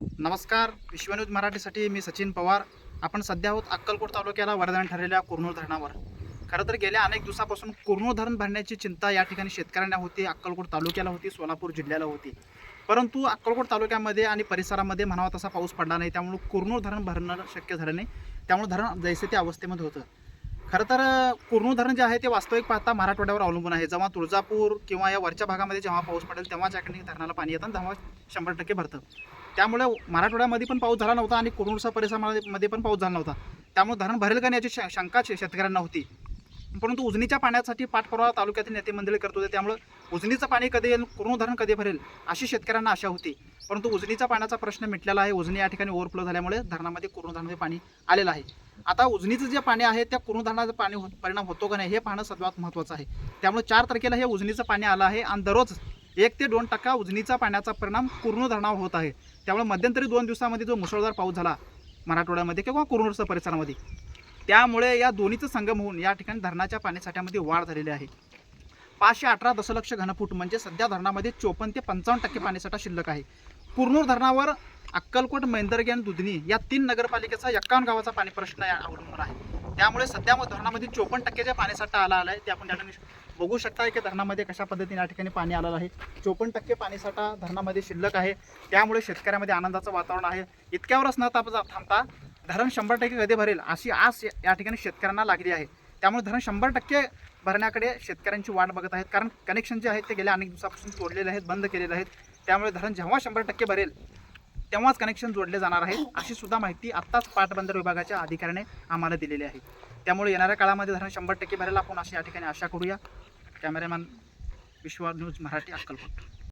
नमस्कार विश्वन्यूज मराठीसाठी मी सचिन पवार. आपण सध्या आहोत अक्कलकोट तालुक्याला वरदान ठरलेल्या कुरनूर धरणावर. खरं तर गेल्या अनेक दिवसापासून कुरनूर धरण भरण्याची चिंता या ठिकाणी शेतकऱ्यांना होती अक्कलकोट तालुक्याला होती सोलापूर जिल्ह्याला होती. परंतु अक्कलकोट तालुक्यामध्ये आणि परिसरामध्ये म्हणावा तसा पाऊस पडला नाही त्यामुळे कुरनूर धरण भरणं शक्य झालं नाही. त्यामुळे धरण जैसे ते अवस्थेमध्ये होतं. खरं तर कुरनूर धरण जे आहे ते वास्तविक पाहता मराठवाड्यावर अवलंबून आहे. जेव्हा तुळजापूर किंवा या वरच्या भागामध्ये जेव्हा पाऊस पडेल तेव्हा या ठिकाणी धरणाला पाणी येतं तेव्हा शंभर टक्के भरतं. त्यामुळे मराठवाड्यामध्ये पण पाऊस झाला नव्हता आणि कुरुणसा परिसरामध्ये पण पाऊस झाला नव्हता. त्यामुळे धरण भरेल का नाही याची श- शंका शेतकऱ्यांना होती. परंतु उजनीच्या पाण्यासाठी पाठपुरावा तालुक्यातील नेते मंडळी करत होते. त्यामुळे उजनीचं पाणी कधी येईल कुरुण धरण कधी भरेल अशी शेतकऱ्यांना आशा होती. परंतु उजनीचा पाण्याचा प्रश्न मिटलेला आहे. उजनी या ठिकाणी ओव्हरफ्लो झाल्यामुळे धरणामध्ये कुरुण धरणामध्ये पाणी आलेलं आहे. आता उजनीचं जे पाणी आहे त्या कुरुण धरणाचं पाणी हो परिणाम होतो का नाही हे पाहणं सर्वात महत्त्वाचं आहे. त्यामुळे चार तारखेला हे उजनीचं पाणी आलं आहे आणि दररोज एक ते दोन टक्का उजनीचा पाण्याचा परिणाम कुरुण धरणावर होत आहे. त्यामुळे मध्यंतरी दोन दिवसामध्ये जो मुसळधार पाऊस झाला मराठवाड्यामध्ये किंवा कुरुणूरच्या परिसरामध्ये त्यामुळे या दोन्हीचं संगम होऊन या ठिकाणी धरणाच्या पाणीसाठ्यामध्ये वाढ झालेली आहे. पाचशे अठरा दशलक्ष घनफूट म्हणजे सध्या धरणामध्ये चोपन्न ते पंचावन्न टक्के पाणीसाठा शिल्लक आहे. कुरनूर धरणावर अक्कलकोट मैंदर्गी आणि दुधनी या तीन नगरपालिकेचा एक्कावन्न गावाचा पाणी प्रश्न या अवलंबून आहे. त्यामुळे सध्या मग धरणामध्ये चोपन्न टक्क्याच्या पाणीसाठा आला आला आहे ते आपण त्या ठिकाणी बघू शकता की धरणामध्ये कशा पद्धतीने या ठिकाणी पाणी आलेलं आहे. चोपन्न टक्के पाणीसाठा धरणामध्ये शिल्लक आहे. त्यामुळे शेतकऱ्यामध्ये आनंदाचं वातावरण आहे. इतक्यावरच न ताप थांबता धरण शंभर टक्के कधी भरेल अशी आस या- या ठिकाणी शेतकऱ्यांना लागली आहे. त्यामुळे धरण शंभर टक्के भरण्याकडे शेतकऱ्यांची वाट बघत आहेत. कारण कनेक्शन जे आहेत ते गेल्या अनेक दिवसापासून तोडलेले आहेत बंद केलेले आहेत. त्यामुळे धरण जेव्हा शंभर टक्के भरेल तेव्हाच कनेक्शन जोडले जाणार आहे अशी सुद्धा माहिती आत्ताच पाटबंदर विभागाच्या अधिकाऱ्याने आम्हाला दिलेली आहे. त्यामुळे येणाऱ्या काळामध्ये धरण शंभर टक्के भरेल. आपण अशी या ठिकाणी आशा करूया. कॅमेरामॅन विश्वा न्यूज मराठी अक्कलकोट.